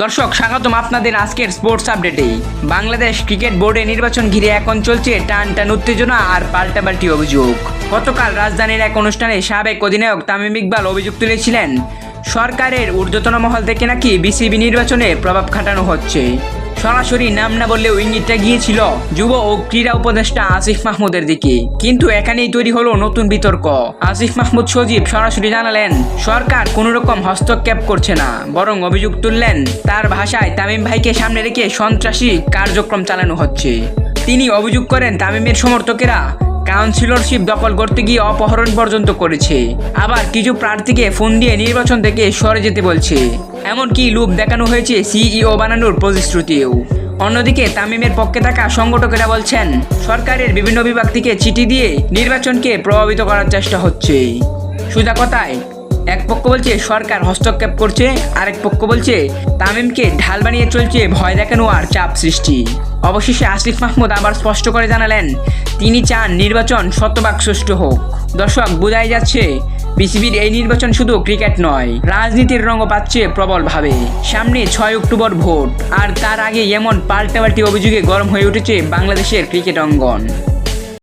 দর্শক, স্বাগতম আপনাদের আজকের স্পোর্টস আপডেটে বাংলাদেশ ক্রিকেট বোর্ডে নির্বাচন ঘিরে এখন চলছে টান টান উত্তেজনা আর পাল্টাপাল্টি অভিযোগ। গতকাল রাজধানীর এক অনুষ্ঠানে সাবেক অধিনায়ক তামিম ইকবাল অভিযোগ তুলেছিলেন, সরকারের ঊর্ধ্বতন মহল থেকে নাকি বিসিবি নির্বাচনে প্রভাব খাটানো হচ্ছে। সরাসরি নাম না বললেও ইঙ্গিতটা গিয়েছিল যুব ও ক্রীড়া উপদেষ্টা আসিফ মাহমুদের দিকে। কিন্তু এখানেই তৈরি হলো নতুন বিতর্ক। আসিফ মাহমুদ সজীব সরাসরি জানালেন, সরকার কোনো রকম হস্তক্ষেপ করছে না, বরং অভিযোগ তুললেন, তার ভাষায় তামিম ভাইকে সামনে রেখে সন্ত্রাসী কার্যক্রম চালানো হচ্ছে। তিনি অভিযোগ করেন, তামিমের সমর্থকেরা কাউন্সিলরশিপ দখল করতে গিয়ে অপহরণ পর্যন্ত করেছে। আবার কিছু প্রার্থীকে ফোন দিয়ে নির্বাচন থেকে সরে যেতে বলছে। এমনকি লুপ দেখানো হয়েছে সিইও বানানোর প্রতিশ্রুতিও। অন্যদিকে তামিমের পক্ষে থাকা সংগঠকেরা বলছেন, সরকারের বিভিন্ন বিভাগ থেকে চিঠি দিয়ে নির্বাচনকে প্রভাবিত করার চেষ্টা হচ্ছে। সোজা কথায়, এক পক্ষ বলছে সরকার হস্তক্ষেপ করছে, আরেক পক্ষ বলছে তামিমকে ঢাল বানিয়ে চলছে ভয় দেখানো আর চাপ সৃষ্টি। অবশেষে আসিফ মাহমুদ আবার স্পষ্ট করে জানালেন, তিনি চান নির্বাচন শতভাগ সুষ্ঠু হোক। দর্শক, বোঝাই যাচ্ছে বিসিবির এই নির্বাচন শুধু ক্রিকেট নয়, রাজনীতির রঙও পাচ্ছে প্রবলভাবে। সামনে ছয় অক্টোবর ভোট, আর তার আগে এমন পাল্টাপাল্টি অভিযোগে গরম হয়ে উঠেছে বাংলাদেশের ক্রিকেট অঙ্গন।